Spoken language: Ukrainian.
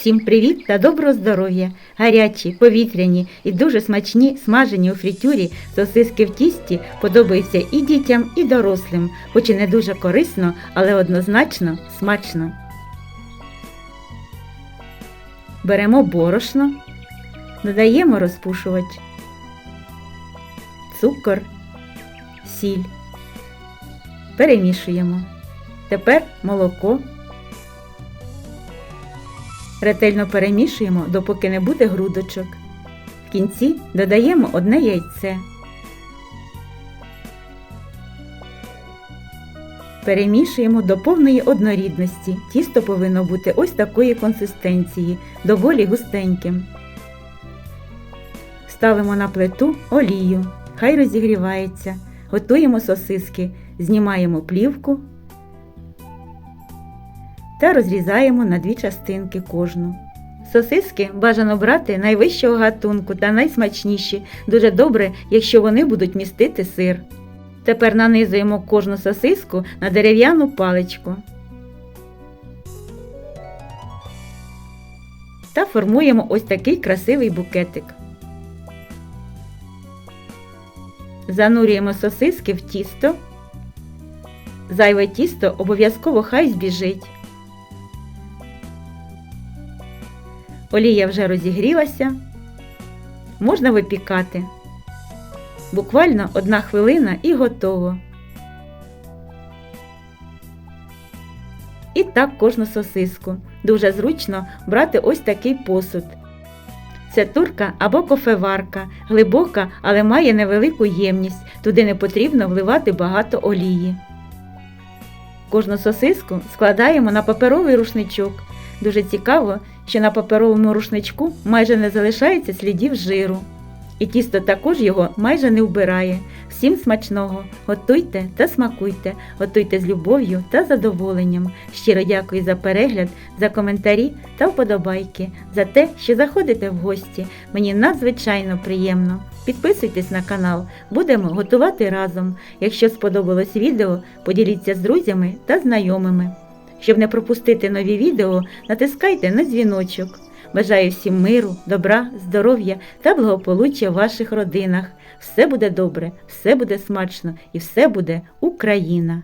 Всім привіт та доброго здоров'я! Гарячі, повітряні і дуже смачні смажені у фритюрі сосиски в тісті подобаються і дітям, і дорослим, хоч і не дуже корисно, але однозначно смачно. Беремо борошно, додаємо розпушувач, цукор, сіль. Перемішуємо. Тепер молоко. Ретельно перемішуємо, допоки не буде грудочок. В кінці додаємо одне яйце. Перемішуємо до повної однорідності. Тісто повинно бути ось такої консистенції, доволі густеньким. Ставимо на плиту олію, хай розігрівається. Готуємо сосиски, знімаємо плівку та розрізаємо на дві частинки кожну. Сосиски бажано брати найвищого гатунку та найсмачніші. Дуже добре, якщо вони будуть містити сир. Тепер нанизуємо кожну сосиску на дерев'яну паличку та формуємо ось такий красивий букетик. Занурюємо сосиски в тісто. Зайве тісто обов'язково хай збіжить. Олія вже розігрілася. Можна випікати. Буквально одна хвилина і готово. І так кожну сосиску. Дуже зручно брати ось такий посуд. Це турка або кофеварка, глибока, але має невелику ємність. Туди не потрібно вливати багато олії. Кожну сосиску складаємо на паперовий рушничок. Дуже цікаво, що на паперовому рушничку майже не залишається слідів жиру. І тісто також його майже не вбирає. Всім смачного! Готуйте та смакуйте, готуйте з любов'ю та задоволенням. Щиро дякую за перегляд, за коментарі та вподобайки, за те, що заходите в гості. Мені надзвичайно приємно. Підписуйтесь на канал, будемо готувати разом. Якщо сподобалось відео, поділіться з друзями та знайомими. Щоб не пропустити нові відео, натискайте на дзвіночок. Бажаю всім миру, добра, здоров'я та благополуччя в ваших родинах. Все буде добре, все буде смачно і все буде Україна!